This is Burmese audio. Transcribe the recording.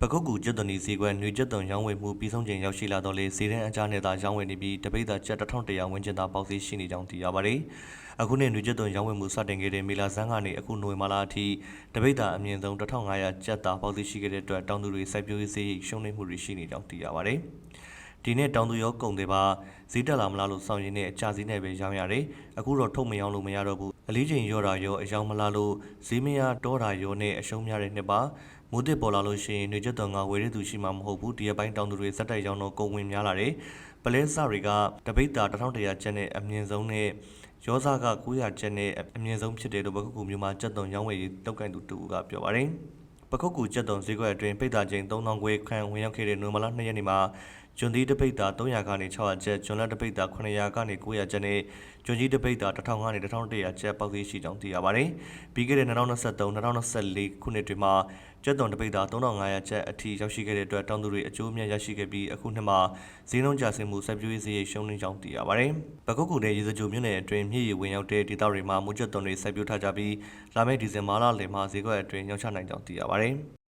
ပကုတ်ကူကျွတ်တနီဈေးကွက်ညွေကျွတ်တုံရောင်းဝယ်မှုပြီးဆုံးချိန်ရောက်ရှိလာတော့လေဈေးတန်းအကြနဲ့သာရောင်းဝယ်နေပြီးတပိတ်သာကျပ်1100ဝန်းကျင်သာပေါက်ဈေးရှိနေကြောင်းသိရပါတယ်။အခုနှစ်ညွေကျွတ်တုံရောင်းဝယ်မှုစတင်ခဲ့တဲ့မေလာဇန်းကနေအခုနိုဝင်ဘာလအထိတပိတ်သာအမြင့်ဆုံး1500ကျပ်သာပေါက်ဈေးရှိခဲ့တဲ့အတွက်တောင်သူတွေစိုက်ပျိုးရေးဈေးရှုံးနိမ့်မှုတွေရှိနေကြောင်းသိရပါတယ်။ ဒီနေ့တောင်သူရောကုန်တွေပါဈေးတက်လာမလားလို့စောင့်ရင်းနဲ့အကြဈေးနဲ့ပဲရောင်းရတယ်။အခုတော့ထုတ်မရောင်းလို့မရတော့ဘူး။အလေးချိန်ရော့တာရောအယောင်မလာလို့ဈေးမရတော့တာရောနဲ့အရှုံးများတဲ့နှစ်ပါမိုးတစ်ပေါ်လာလို့ရှိရင်ຫນွေကျွတ်တော်ငါဝယ်ရသူရှိမှမဟုတ်ဘူးဒီရက်ပိုင်းတောင်သူတွေစက်တိုက်ရောင်းတော့ကုန်ဝင်များလာတယ်။ပလဲစတွေကတပိတ်တာ1100ကျပ်နဲ့အမြင့်ဆုံးနဲ့ရောစားက900ကျပ်နဲ့အမြင့်ဆုံးဖြစ်တယ်လို့ဘကုတ်ကူမျိုးမှာကျက်သွန်ရောင်းဝယ်ရေးတောက်ကင်သူတူကပြောပါတယ်။ ပခုတ်ကူကျက်တုံဈေးကွက်အတွင်းပိတ်တာချင်း3000ခွဲခန့်ဝင်ရောက်ခဲ့တဲ့နိုမလာ2ရက်နေ့မှာကျွန်းသီးတပိတ်တာ300ကနေ600ကျပ်ကျွန်းလက်တပိတ်တာ900ကနေ900ကျပ်နဲ့ကျွန်းကြီးတပိတ်တာ1000ကနေ1100ကျပ်ပေါက်သေးရှိကြောင်းသိရပါတယ်။ပြီးခဲ့တဲ့2023 2024ခုနှစ်တွေမှာ ကျက်တုံတပိတ်တာ3500ကျပ်အထိရောက်ရှိခဲ့တဲ့အတွက်တောင်သူတွေအကျိုးအမြတ်ရရှိခဲ့ပြီးအခုနှစ်မှာဈေးနှုန်းကျဆင်းမှုဆက်ပြိုးရေးဈေးရိတ်ရှုံးနေကြောင်းသိရပါတယ်။ပခုတ်ကူနဲ့ရေစကြိုမြို့နယ်အတွင်းမြစ်ရီဝင်ရောက်တဲ့ဒေသတွေမှာမူကျက်တုံတွေဆက်ပြိုးထားကြပြီးလာမယ့်ဒီဇင်ဘာလလယ်မှာဈေးကွက်အတွင်းရောင်းချနိုင်ကြောင်းသိရပါတယ်။